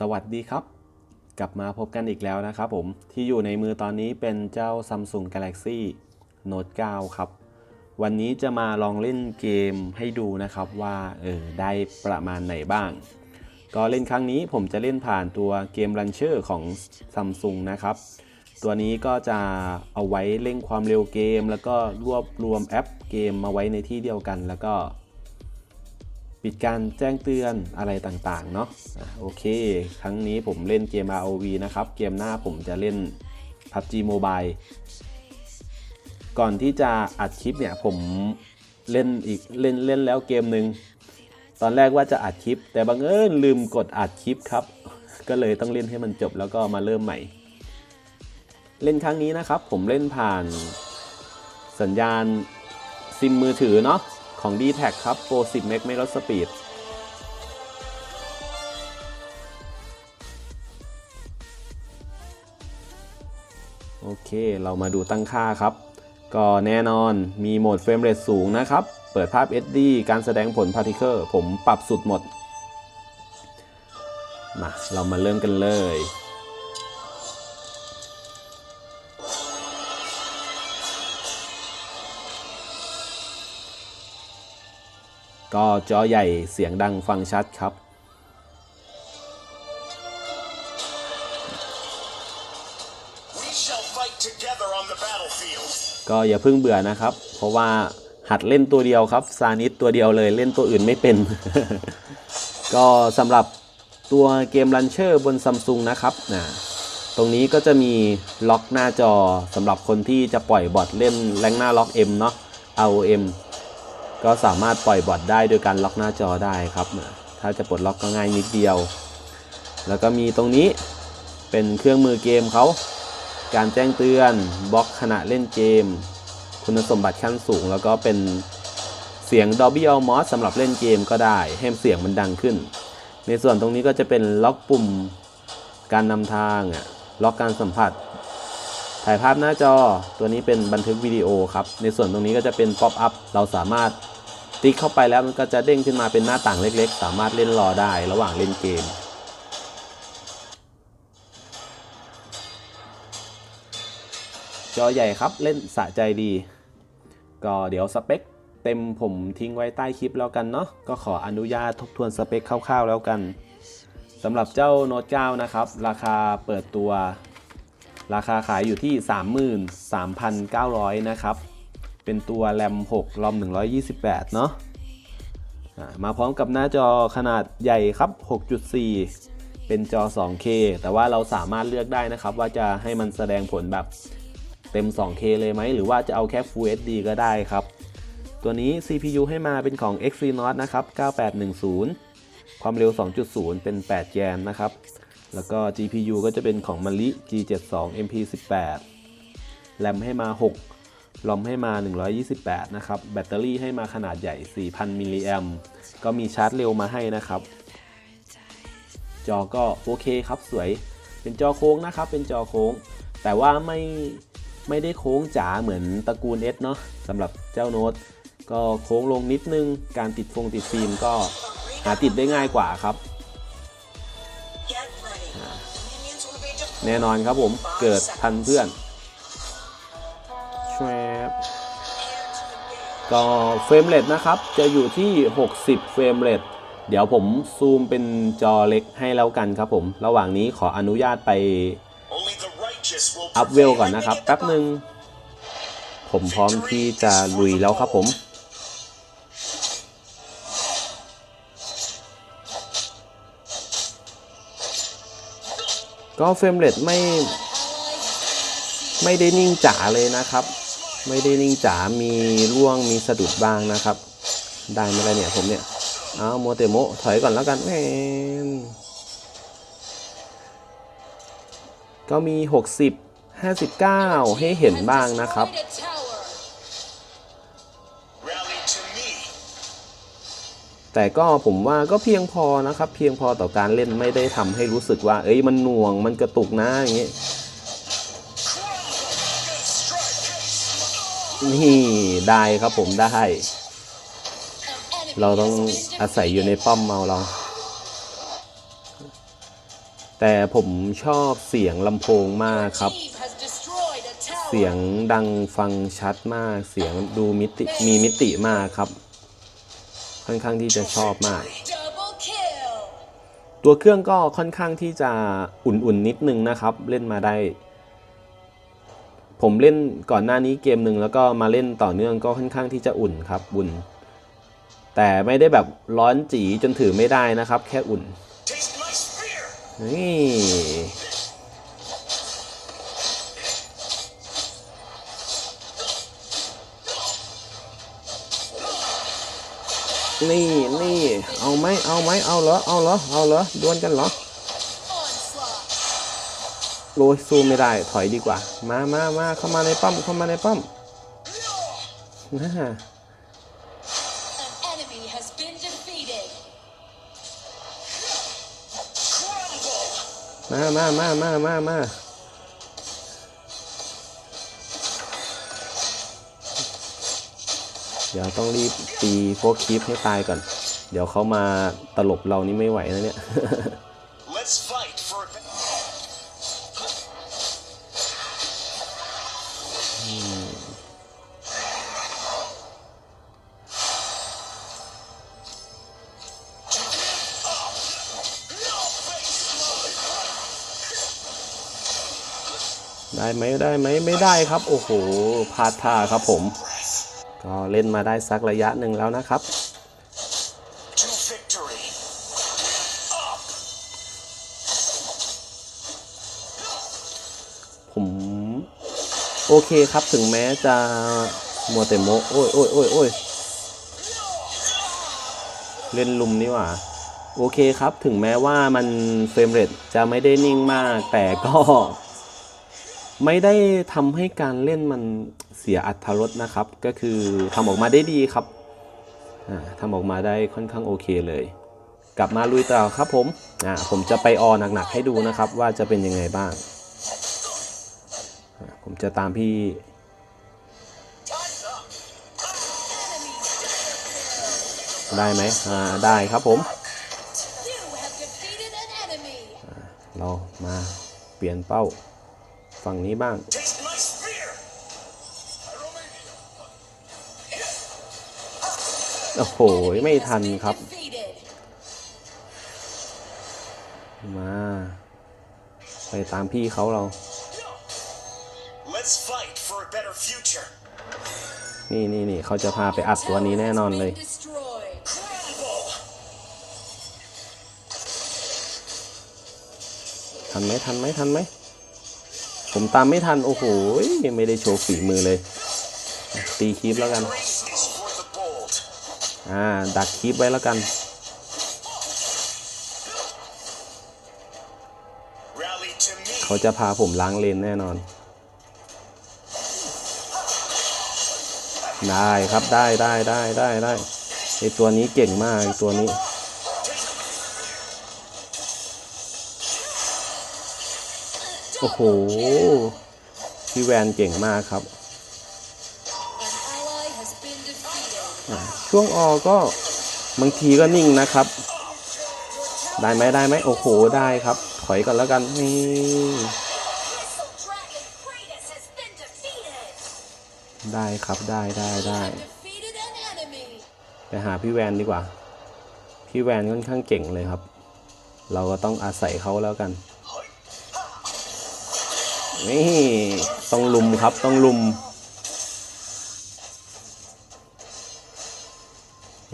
สวัสดีครับ กลับมาพบกันอีกแล้วนะครับผม ที่อยู่ในมือตอนนี้เป็นเจ้า Samsung Galaxy Note 9 ครับ วันนี้จะมาลองเล่นเกมให้ดูนะครับว่าเออได้ประมาณไหนบ้าง ก็เล่นครั้งนี้ผมจะเล่นผ่านตัวเกม Launcher ของ Samsung นะครับ ตัวนี้ก็จะเอาไว้เร่งความเร็วเกม แล้วก็รวบรวมแอปเกมมาไว้ในที่เดียวกัน แล้วก็ ปิดการแจ้งเตือนอะไรต่างๆเนาะอะโอเค ครั้งนี้ผมเล่นเกม ROV นะครับ เกมหน้าผมจะเล่น PUBG Mobile ก่อนที่จะอัดคลิปเนี่ยผมเล่นอีกเล่นเล่นแล้วเกมหนึ่งตอนแรกว่าจะอัดคลิป แต่บังเอิญลืมกดอัดคลิปครับ ก็เลยต้องเล่นให้มันจบแล้วก็มาเริ่มใหม่ เล่นครั้งนี้นะครับ ผมเล่นผ่านสัญญาณซิมมือถือเนาะ ของ d t แทครับโปร10 เมกไม่ลดสปีดโอเค เรามาดูตั้งค่าครับ ก็แน่นอนมีโหมดเฟรมเรทสูงนะครับ เปิดภาพ SD การแสดงผลพาร์ติเคิลผมปรับสุดหมดมาเรามาเริ่มกันเลย ก็จอใหญ่เสียงดังฟังชัดครับ We shall fight together on the battlefield. ก็อย่าเพิ่งเบื่อนะครับ เพราะว่าหัดเล่นตัวเดียวครับ ซานิสตัวเดียวเลยเล่นตัวอื่นไม่เป็น ก็สำหรับตัวเกมลันเชอร์บนซัมซุงนะครับนะตรงนี้ก็จะมีล็อกหน้าจอสำหรับคนที่จะปล่อยบอทเล่นแรงหน้าล็อก M เนาะ ROM ก็สามารถปล่อยบอทได้โดยการล็อกหน้าจอได้ครับ ถ้าจะปลดล็อกก็ง่ายนิดเดียว แล้วก็มีตรงนี้เป็นเครื่องมือเกมเขา การแจ้งเตือนบล็อกขณะเล่นเกม คุณสมบัติขั้นสูง แล้วก็เป็นเสียง Dolby Atmos สำหรับเล่นเกมก็ได้ ให้เสียงมันดังขึ้น ในส่วนตรงนี้ก็จะเป็นล็อกปุ่มการนำทางอะล็อกการสัมผัส ถ่ายภาพหน้าจอตัวนี้เป็นบันทึกวิดีโอครับ ในส่วนตรงนี้ก็จะเป็นป๊อปอัพเราสามารถติ๊กเข้าไปแล้วมันก็จะเด้งขึ้นมาเป็นหน้าต่างเล็กๆ สามารถเล่นรอได้ระหว่างเล่นเกม จอใหญ่ครับเล่นสะใจดี ก็เดี๋ยวสเปคเต็มผมทิ้งไว้ใต้คลิปแล้วกันเนาะก็ขออนุญาตทบทวนสเปคคร่าวๆแล้วกันสำหรับเจ้าโน้ต9นะครับ ราคาเปิดตัว ราคาขายอยู่ที่ 33,900 นะครับ เป็นตัวแรม6รอม 128 เนาะมาพร้อมกับหน้าจอขนาดใหญ่ครับ 6.4 เป็นจอ 2K แต่ว่าเราสามารถเลือกได้นะครับ ว่าจะให้มันแสดงผลแบบเต็ม 2K เลยไหม หรือว่าจะเอาแค่ Full HD ก็ได้ครับ ตัวนี้ CPU ให้มาเป็นของ Exynos นะครับ 9810 ความเร็ว 2.0 เป็น 8 แกนนะครับ แล้วก็ GPU ก็จะเป็นของม a ลิ G72 MP18 แรมให้มา 6 ลอมให้มา 128 นะครับ แบตเตอรี่ให้มาขนาดใหญ่ 4,000 มิลลิแอมก็มีชาร์จเร็วมาให้นะครับ จอก็โอเคครับสวย เป็นจอโค้งนะครับ เป็นจอโค้ง แต่ว่าไม่ไม่ได้โค้งจ๋าเหมือนตระกูล S เนาะสำหรับเจ้าโน้ตก็โค้งลงนิดนึง การติดฟงติดฟิล์มก็หาติดได้ง่ายกว่าครับ แน่นอนครับผมเกิดทันเพื่อนแชบก็เฟรมเรทนะครับ จะอยู่ที่ 60 เฟรมเรทเดี๋ยวผมซูมเป็นจอเล็กให้แล้วกันครับผม ระหว่างนี้ขออนุญาตไป Only the righteous will อัพเวลก่อนนะครับแป๊บหนึ่งผมพร้อมที่จะลุยแล้วครับผม ก็เฟรมเรทไม่ไม่ได้นิ่งจ๋าเลยนะครับ ไม่ได้นิ่งจ๋ามีร่วงมีสะดุดบ้างนะครับ ได้ไหมล่ะเนี่ยผมเนี่ยเอาโมเตโมถอยก่อนแล้วกันแหมก็มี 60 59 ให้เห็นบ้างนะครับ แต่ก็ผมว่าก็เพียงพอนะครับ เพียงพอต่อการเล่นไม่ได้ทำให้รู้สึกว่า เอ้ยมันหน่วงมันกระตุกนะอย่างงี้นี่ได้ครับผมได้ เราต้องอาศัยอยู่ในป้อมเมาเรา แต่ผมชอบเสียงลำโพงมากครับ เสียงดังฟังชัดมาก เสียงดูมิติมีมิติมากครับ ค่อนข้างที่จะชอบมาก Double kill. ตัวเครื่องก็ค่อนข้างที่จะอุ่นๆนิดนึงนะครับ เล่นมาได้ ผมเล่นก่อนหน้านี้เกมหนึ่งแล้วก็มาเล่นต่อเนื่องก็ค่อนข้างที่จะอุ่นครับอุ่น แต่ไม่ได้แบบร้อนจีจนถือไม่ได้นะครับ แค่อุ่น Taste my spear! นี่ นี่นี่เอาไหมเอาไหมเอาเหรอเอาเหรอเอาเหรอดวลกันเหรอโรยสู้ไม่ได้ถอยดีกว่า มามามาเข้ามาในป้อมเข้ามาในป้อมนะ An enemy has been defeated. Crumble! มามามามามามา เดี๋ยวต้องรีบตีพวกคลิปให้ตายก่อน เดี๋ยวเขามาตลบเรานี่ไม่ไหวนะเนี่ย Let's fight for a No face! ได้ไหมได้ไหมไม่ได้ครับ โอ้โหพลาดท่าครับผม ก็เล่นมาได้สักระยะหนึ่งแล้วนะครับ ผมโอเคครับถึงแม้จะมัวแต่โมโอ้ยโอ้ยโอ้ยโอ้ยเล่นลุมนี่หว่าโอเคครับถึงแม้ว่ามันเฟรมเรทจะไม่ได้นิ่งมาก แต่ก็ ไม่ได้ทำให้การเล่นมัน สียอัตรรสนะครับ ก็คือทำออกมาได้ดีครับทำออกมาได้ค่อนข้างโอเคเลย กลับมาลุยต่อครับผมผมจะไปออหนักๆให้ดูนะครับ ว่าจะเป็นยังไงบ้าง ผมจะตามพี่ได้ไหมอ่าได้ครับผม เรามาเปลี่ยนเป้าฝั่งนี้บ้าง โอ้โห ไม่ทันครับ Defeated. มา ไปตามพี่เขาเรา Let's fight for a better future! นี่นี่นี่เขาจะพาไปอัดตัวนี้แน่นอนเลย Been destroyed. Crumble! ทันไหมทันไหมทันไหม ผมตามไม่ทัน โอ้โห ไม่ได้โชว์ฝีมือเลย ตีคลิปแล้วกัน อ่าดักคลิปไว้แล้วกัน เขาจะพาผมล้างเลนแน่นอน ได้ครับได้ได้ได้ได้ได้ไอตัวนี้เก่งมากตัวนี้โอ้โห พี่แวนเก่งมากครับ ช่วงออก็บางทีก็นิ่งนะครับ ได้ไหมได้ไหมโอ้โหได้ครับ ถอยก่อนแล้วกันนี่ได้ครับได้ได้ได้ไปหาพี่แวนดีกว่า พี่แวนค่อนข้างเก่งเลยครับ เราก็ต้องอาศัยเขาแล้วกันนี่ต้องลุมครับต้องลุม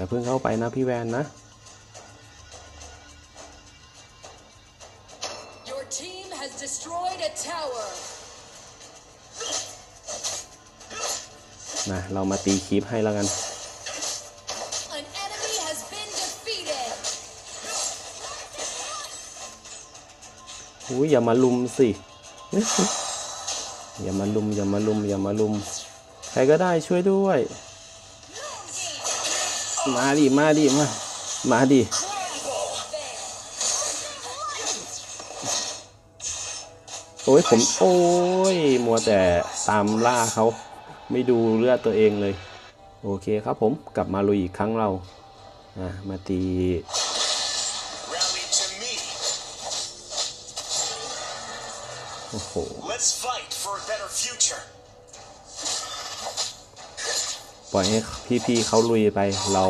อย่าเพิ่งเข้าไปนะพี่แวนนะ Your team has destroyed a tower. นะเรามาตีคลิปให้แล้วกัน An enemy has been defeated. อุ้ยอย่ามาลุมสิ อย่ามาลุมอย่ามาลุมอย่ามาลุม ใครก็ได้ช่วยด้วย มาดิมาดิมา มาดิโอ้ยผม โอ้ย มัวแต่ตามล่าเขาไม่ดูเลือดตัวเองเลย โอเคครับผมกลับมาลุยอีกครั้งเราอะมาตีโอ้โห ปล่อยให้พี่ๆเขาลุยไปเรา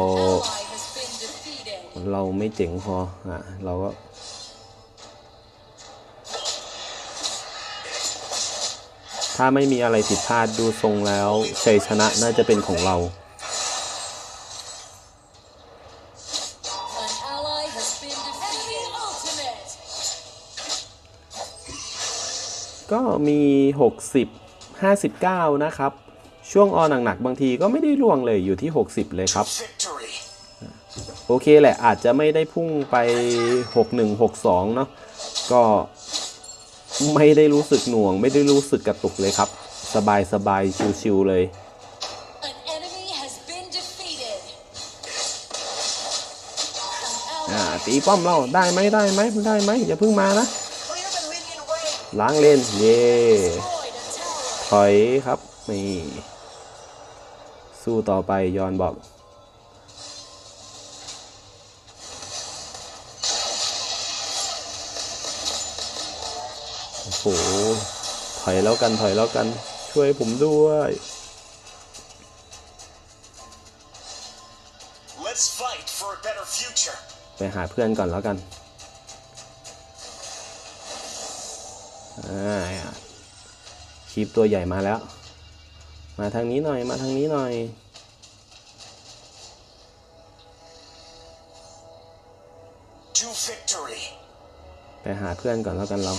เราไม่เจ๋งพออะเราก็ถ้าไม่มีอะไรผิดพลาดดูทรงแล้วชัยชนะน่าจะเป็นของเรา ก็มี 60 59 นะครับ ช่วงออหนักๆบางทีก็ไม่ได้ล่วงเลยอยู่ที่ 60 เลยครับ Victory. โอเคแหละอาจจะไม่ได้พุ่งไป 61 62 เนาะก็ไม่ได้รู้สึกหน่วง ไม่ได้รู้สึกกระตุกเลยครับ สบายสบายๆชิวๆเลย An enemy has been defeated. An อ่า ally ตีป้อมเราได้ไหมได้ไหมได้ไหมอย่าเพิ่งมานะ Clear the minion way. ล้างเลนเย่ destroyed a tower. ถอยครับนี่ สู้ต่อไปยอนบอก โอ้โห ถอยแล้วกันถอยแล้วกัน ช่วยผมด้วย Let's fight for a better future. ไปหาเพื่อนก่อนแล้วกันอ่าคลิปตัวใหญ่มาแล้ว มาทางนี้หน่อย มาทางนี้หน่อย To victory. ไปหาเพื่อนก่อนแล้วกันเรา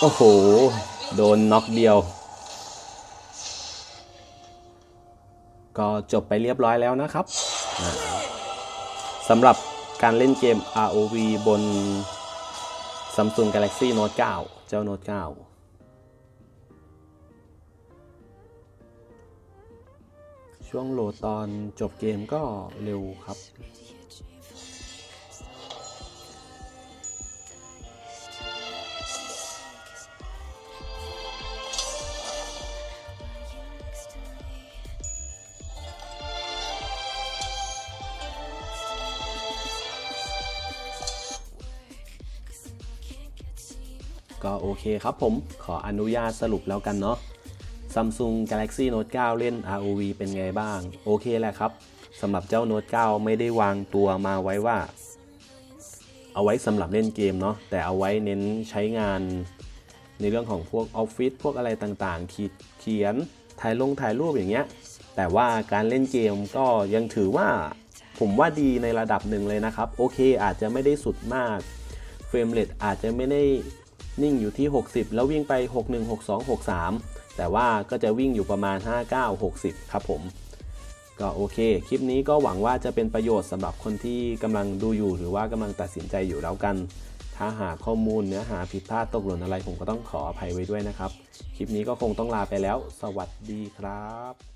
โอ้โห โดนน็อกเดียว ก็จบไปเรียบร้อยแล้วนะครับสำหรับการเล่นเกม ROV บน Samsung Galaxy Note 9 เจ้า Note 9 ช่วงโหลดตอนจบเกมก็เร็วครับ ครับผมขออนุญาตสรุปแล้วกันเนาะ Samsung Galaxy Note 9 เล่น ROV เป็นไงบ้าง โอเคแหละครับสำหรับเจ้า Note 9 ไม่ได้วางตัวมาไว้ว่า เอาไว้สำหรับเล่นเกมเนาะแต่เอาไว้เน้นใช้งานในเรื่องของพวกออฟฟิศพวกอะไรต่างๆขีดเขียนถ่ายลงถ่ายรูปอย่างเงี้ย แต่ว่าการเล่นเกมก็ยังถือว่าผมว่าดีในระดับหนึ่งเลยนะครับ โอเคอาจจะไม่ได้สุดมากเฟรมเรทอาจจะไม่ได้ นิ่งอยู่ที่ 60 แล้ววิ่งไป 61 62 63 แต่ว่าก็จะวิ่งอยู่ประมาณ 59 60 ครับผม ก็โอเค คลิปนี้ก็หวังว่าจะเป็นประโยชน์สำหรับคนที่กำลังดูอยู่ หรือว่ากำลังตัดสินใจอยู่แล้วกัน ถ้าหากข้อมูลเนื้อหาผิดพลาดตกหล่นอะไรผมก็ต้องขออภัยไว้ด้วยนะครับ คลิปนี้ก็คงต้องลาไปแล้ว สวัสดีครับ